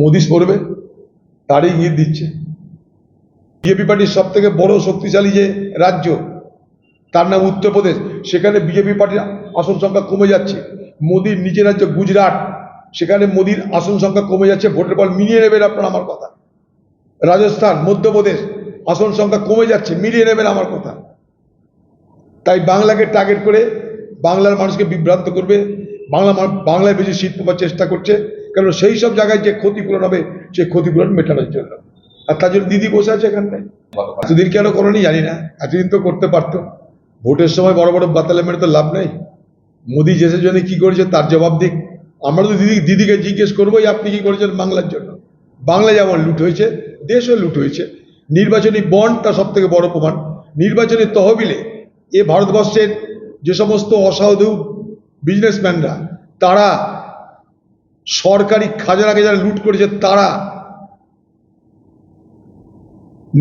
মোদি সরবে তারই ইঙ্গিত দিচ্ছে। বিজেপি পার্টির সব থেকে বড় শক্তিশালী যে রাজ্য, তার নাম উত্তরপ্রদেশ, সেখানে বিজেপি পার্টির আসন সংখ্যা কমে যাচ্ছে। মোদির নিচের রাজ্য গুজরাট, সেখানে মোদির আসন সংখ্যা কমে যাচ্ছে, ভোটের পর মিলিয়ে নেবেন আপনার আমার কথা। রাজস্থান, মধ্যপ্রদেশ, আসন সংখ্যা কমে যাচ্ছে, মিলিয়ে নেবেন আমার কথা। তাই বাংলাকে টার্গেট করে বাংলার মানুষকে বিভ্রান্ত করবে, বাংলা বাংলায় বেশি শীত পাওয়ার চেষ্টা করছে। কারণ সেই সব জায়গায় যে ক্ষতিপূরণ হবে সেই ক্ষতিপূরণ মেটানোর জন্য। আর তার জন্য দিদি বসে আছে এখানে এতদিন কেন করনি জানি না, এতদিন তো করতে পারতো। ভোটের সময় বড় বড় বাতালে মেরে তো লাভ নেই। মোদি দেশের জন্য কি করেছে তার জবাব দিক। আমরা তো দিদি, দিদিকে জিজ্ঞেস করবোই, আপনি কি করেছেন বাংলার জন্য? বাংলা যেমন লুট হয়েছে, দেশও লুট হয়েছে। নির্বাচনী বন্ড তার সব থেকে বড় প্রমাণ। নির্বাচনী তহবিলে এ ভারতবর্ষের যে সমস্ত অসাধু বিজনেসম্যানরা তারা সরকারি খাজানাকে যারা লুট করেছে, তারা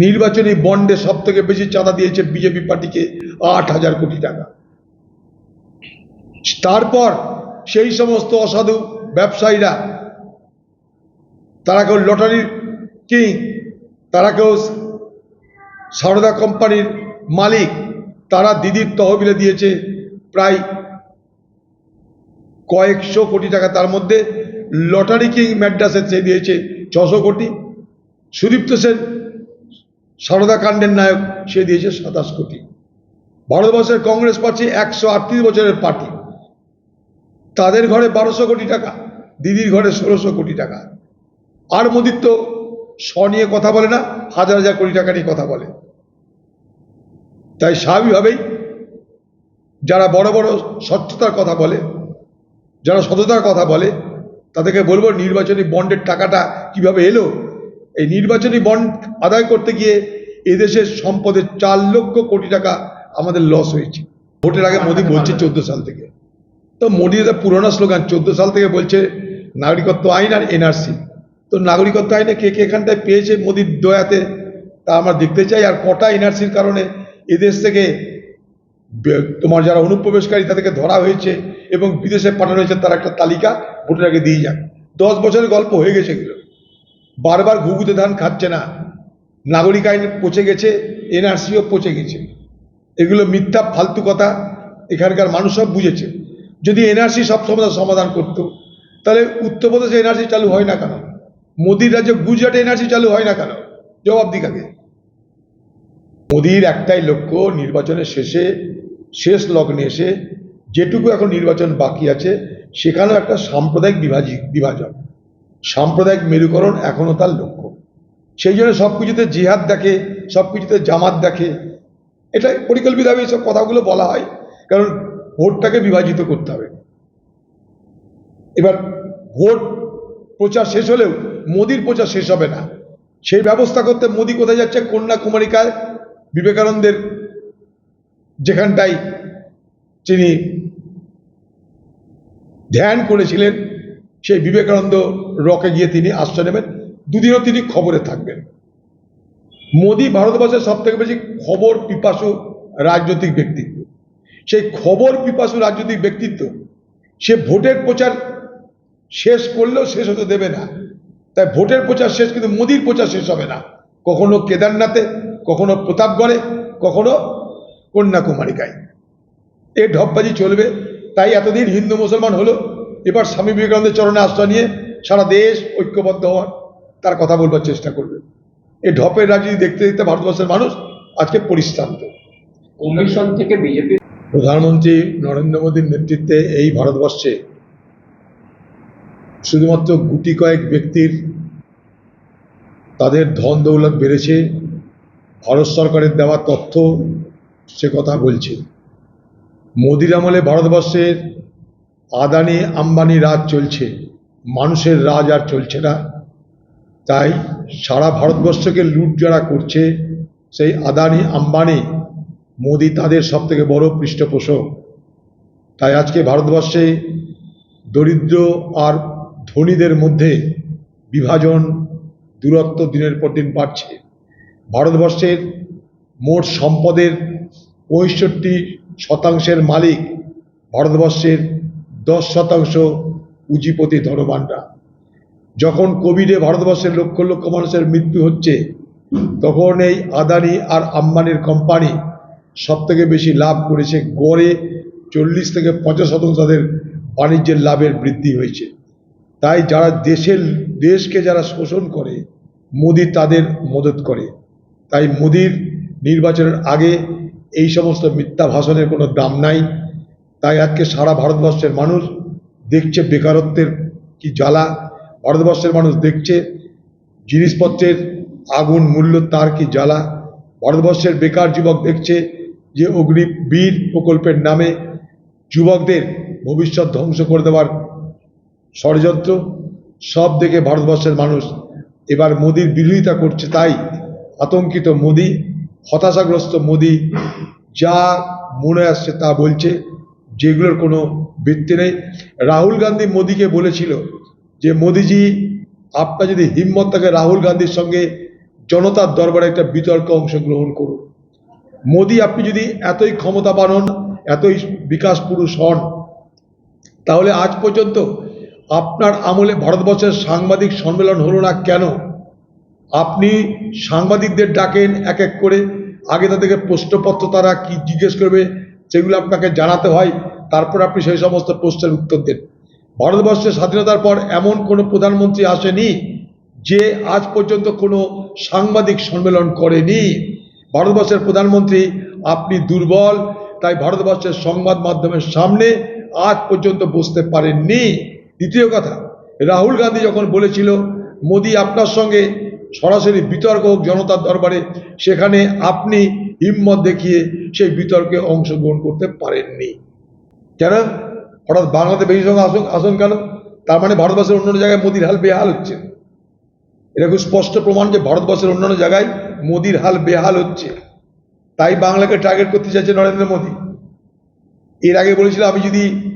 নির্বাচনী বন্ডে সব থেকে বেশি চাঁদা দিয়েছে বিজেপি পার্টিকে আট হাজার কোটি টাকা। তারপর সেই সমস্ত অসাধু ব্যবসায়ীরা, তারা কেউ লটারির কিং, তারা কেউ সারদা কোম্পানির মালিক, তারা দিদির তহবিলে দিয়েছে প্রায় কয়েকশো কোটি টাকা। তার মধ্যে লটারি কিং ম্যাড্রাসের সে দিয়েছে ছশো কোটি, সুদীপ্ত সেন, সারদা কাণ্ডের নায়ক, সে দিয়েছে সাতাশ কোটি। ভারতবর্ষের কংগ্রেস পার্টি একশো আটত্রিশ বছরের পার্টি। তাদের ঘরে বারোশো কোটি টাকা, দিদির ঘরে ষোলোশো কোটি টাকা। আর মোদির তো স নিয়ে কথা বলে না, হাজার হাজার কোটি টাকা নিয়ে কথা বলে। তাই স্বাভাবিকভাবেই যারা বড় বড় স্বচ্ছতার কথা বলে, যারা সততার কথা বলে তাদেরকে বলব নির্বাচনী বন্ডের টাকাটা কীভাবে এলো? এই নির্বাচনী বন্ড আদায় করতে গিয়ে এদেশের সম্পদের চার লক্ষ কোটি টাকা আমাদের লস হয়েছে। ভোটের আগে মোদী বলছে চোদ্দ সাল থেকে। তো মোদী এটা পুরোনো স্লোগান চোদ্দ সাল থেকে বলছে নাগরিকত্ব আইন আর এনআরসি তো নাগরিকত্ব আইনে কে কে এখানটায় পেয়েছে মোদীর দয়াতে, তা আমরা দেখতে চাই। আর কটা এনআরসির কারণে এদেশ থেকে তোমার যারা অনুপ্রবেশকারী তাদেরকে ধরা হয়েছে এবং বিদেশে পাঠানো হয়েছে তার একটা তালিকা। ভোটের দিয়ে যান দশ বছরের গল্প হয়ে গেছে এগুলো। বারবার ঘুঘুতে ধান খাচ্ছে না। নাগরিক আইন পচে গেছে, এনআরসিও পচে গেছে। এগুলো মিথ্যা, ফালতু কথা এখানকার মানুষ সব বুঝেছে। যদি এনআরসি সব সমস্যার সমাধান করত, তাহলে উত্তরপ্রদেশে এনআরসি চালু হয় না কেন? মোদির রাজ্যে গুজরাটে এনআরসি চালু হয় না কেন? জবাব দিক আগে। মোদির একটাই লক্ষ্য, নির্বাচনের শেষে, শেষ লগ্নে এসে যেটুকু এখন নির্বাচন বাকি আছে সেখানেও একটা সাম্প্রদায়িক বিভাজি বিভাজন। সাম্প্রদায়িক মেরুকরণ এখনও তার লক্ষ্য। সেই জন্য সব কিছুতে জিহাদ দেখে সব কিছুতে জামাত দেখে এটা পরিকল্পিতভাবে এইসব কথাগুলো বলা হয়। কারণ ভোটটাকে বিভাজিত করতে হবে। এবার ভোট প্রচার শেষ হলেও মোদির প্রচার শেষ হবে না। সেই ব্যবস্থা করতে মোদি কোথায় যাচ্ছে কন্যাকুমারিকায় বিবেকানন্দের যেখানটায় তিনি ধ্যান করেছিলেন, সেই বিবেকানন্দ রকে গিয়ে তিনি আশ্রয় নেবেন। দুদিনও তিনি খবরে থাকবেন। মোদী ভারতবর্ষের সব থেকে বেশি খবর পিপাসু রাজনৈতিক ব্যক্তিত্ব। সেই খবর পিপাসু রাজনৈতিক ব্যক্তিত্ব, সে ভোটের প্রচার শেষ করলেও শেষ হতে দেবে না। তাই ভোটের প্রচার শেষ, কিন্তু মোদির প্রচার শেষ হবে না। কখনো কেদারনাথে, কখনো প্রতাপগড়ে, কখনো কন্যাকুমারিকায়। এ ঢপবাজি চলবে। তাই এতদিন হিন্দু মুসলমান হলো। এবার স্বামী বিবেকানন্দের চরণে আশ্রয় নিয়ে সারা দেশ ঐক্যবদ্ধ হওয়ার তার কথা বলবার চেষ্টা করবে। এই ঢপের রাজনীতি দেখতে দেখতে ভারতবর্ষের মানুষ আজকে পরিশ্রান্ত। কমিশন থেকে বিজেপি প্রধানমন্ত্রী নরেন্দ্র মোদীর নেতৃত্বে এই ভারতবর্ষে শুধুমাত্র গুটি কয়েক ব্যক্তির তাদের ধন দৌলত বেড়েছে। ভারত সরকারের দেওয়া তথ্য সে কথা বলছে। মোদির আমলে ভারতবর্ষের আদানি, আম্বানি রাজ চলছে। মানুষের রাজ আর চলছে না। তাই সারা ভারতবর্ষকে লুট যারা করছে, সেই আদানি, আম্বানি মোদি তাদের সব থেকে বড় পৃষ্ঠপোষক। তাই আজকে ভারতবর্ষে দরিদ্র আর ধনীদের মধ্যে বিভাজন, দূরত্ব দিনের পর দিন বাড়ছে। ভারতবর্ষের মোট সম্পদের পঁয়ষট্টি শতাংশের মালিক ভারতবর্ষের দশ শতাংশ পুঁজিপতি ধনবানরা যখন কোভিডে ভারতবর্ষের লক্ষ লক্ষ মানুষের মৃত্যু হচ্ছে, তখন এই আদানি আর আম্বানির কোম্পানি সব থেকে বেশি লাভ করেছে, গড়ে চল্লিশ থেকে পঞ্চাশ শতাংশ তাদের বাণিজ্যের লাভের বৃদ্ধি হয়েছে। তাই যারা দেশের, দেশকে যারা শোষণ করে, মোদি তাদের মদত করে। তাই মোদির নির্বাচনের আগে এই সমস্ত মিথ্যা ভাষণের কোনো দাম নাই। তাই আজকে সারা ভারতবর্ষের মানুষ দেখছে বেকারত্বের কি জ্বালা। ভারতবর্ষের মানুষ দেখছে জিনিসপত্রের আগুন মূল্য তার কি জ্বালা। ভারতবর্ষের বেকার যুবক দেখছে যে অগ্নি বীর প্রকল্পের নামে যুবকদের ভবিষ্যৎ ধ্বংস করে দেওয়ার ষড়যন্ত্র। সব দেখে ভারতবর্ষের মানুষ এবার মোদির বিরোধিতা করছে তাই আতঙ্কিত মোদি, হতাশাগ্রস্ত মোদি যা মনে আসছে তা বলছে, যেগুলোর কোনো ভিত্তি নেই। রাহুল গান্ধী মোদিকে বলেছিল যে, মোদিজি, আপনার যদি হিম্মত থাকে রাহুল গান্ধীর সঙ্গে জনতার দরবারে একটা বিতর্কে অংশগ্রহণ করুন। মোদি, আপনি যদি এতই ক্ষমতাবান হন, এতই বিকাশ পুরুষ হন, তাহলে আজ পর্যন্ত আপনার আমলে ভারতবর্ষের সাংবাদিক সম্মেলন হলো না কেন? আপনি সাংবাদিকদের ডাকেন এক এক করে আগে তাদেরকে প্রশ্নপত্র তারা কি জিজ্ঞেস করবে, সেগুলো আপনাকে জানাতে হয়, তারপর আপনি সেই সমস্ত প্রশ্নের উত্তর দেন। ভারতবর্ষের স্বাধীনতার পর এমন কোনো প্রধানমন্ত্রী আসেনি যে আজ পর্যন্ত কোনো সাংবাদিক সম্মেলন করেনি। ভারতবর্ষের প্রধানমন্ত্রী, আপনি দুর্বল, তাই ভারতবর্ষের সংবাদ মাধ্যমের সামনে আজ পর্যন্ত বসতে পারেননি। দ্বিতীয় কথা, রাহুল গান্ধী যখন বলেছিল, মোদি আপনার সঙ্গে সরাসরি বিতর্ক হোক জনতার দরবারে, সেখানে আপনি হিম্মত দেখিয়ে সেই বিতর্কে অংশগ্রহণ করতে পারেননি। কেন? হঠাৎ বাংলাতে বেশি সঙ্গে আসুন আসুন কেন? তার মানে ভারতবর্ষের অন্যান্য জায়গায় মোদির হাল বেহাল হচ্ছে। এটা খুব স্পষ্ট প্রমাণ যে ভারতবর্ষের অন্যান্য জায়গায় মোদির হাল বেহাল হচ্ছে। তাই বাংলাকে টার্গেট করতে চাইছে নরেন্দ্র মোদী। এর আগে বলেছিল, আমি যদি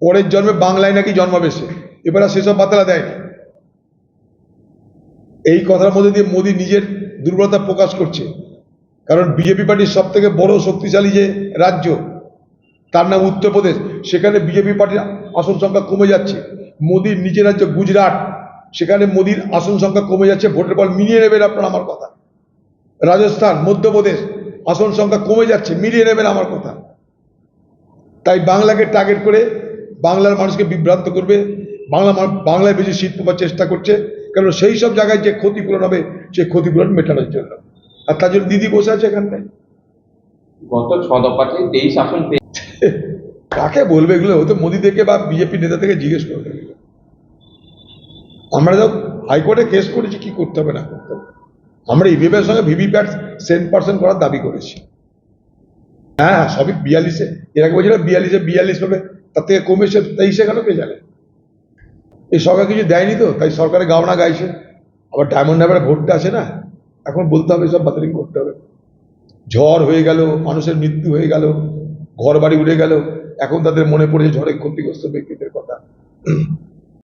পরের জন্মে বাংলায় নাকি জন্মাবে সে। এবার সেসব বাতলা দেয়নি। এই কথার মধ্যে দিয়ে মোদী নিজের দুর্বলতা প্রকাশ করছে। কারণ বিজেপি পার্টির সব থেকে বড় শক্তিশালী যে রাজ্য, তার নাম উত্তরপ্রদেশ, সেখানে বিজেপি পার্টির আসন সংখ্যা কমে যাচ্ছে। মোদির নিজের রাজ্য গুজরাট, সেখানে মোদির আসন সংখ্যা কমে যাচ্ছে, ভোটের পর মিলিয়ে নেবেন আপনার আমার কথা। রাজস্থান, মধ্যপ্রদেশ, আসন সংখ্যা কমে যাচ্ছে, মিলিয়ে নেবেন আমার কথা। তাই বাংলাকে টার্গেট করে বাংলার মানুষকে বিভ্রান্ত করবে, বাংলা বাংলায় বেশি শীত পাওয়ার চেষ্টা করছে। কারণ সেই সব জায়গায় যে ক্ষতিপূরণ হবে সেই ক্ষতিপূরণ মেটানোর জন্য। আর তার জন্য দিদি বসে আছে এখানটায়। গত ছ দফাতে তেইশ আসন কাকে বলবে এগুলো? হয়তো মোদি থেকে বা বিজেপি নেতা থেকে জিজ্ঞেস করবে। আমরা যখন হাইকোর্টে কেস করেছি কি করতে হবে না করতে হবে? আমরা ইভিএমের সঙ্গে ভিভিপ্যাট সেন্ট পার্সেন্ট করার দাবি করেছি। হ্যাঁ হ্যাঁ সবই বিয়াল্লিশে। এর আগে বলছিল বিয়াল্লিশে বিয়াল্লিশ হবে তার থেকে কমেছে তেইশে কেন পেয়ে জানে? এই সরকার কিছু দেয়নি তো? তাই সরকারের গাওনা গাইছে। আবার ডায়মন্ড হারবারে ভোটটা আছে না? এখন বলতে হবে সব বাতিল করতে হবে। ঝড় হয়ে গেল, মানুষের মৃত্যু হয়ে গেল ঘর বাড়ি উড়ে গেল। এখন তাদের মনে পড়েছে ঝড়ে ক্ষতিগ্রস্ত ব্যক্তিদের কথা।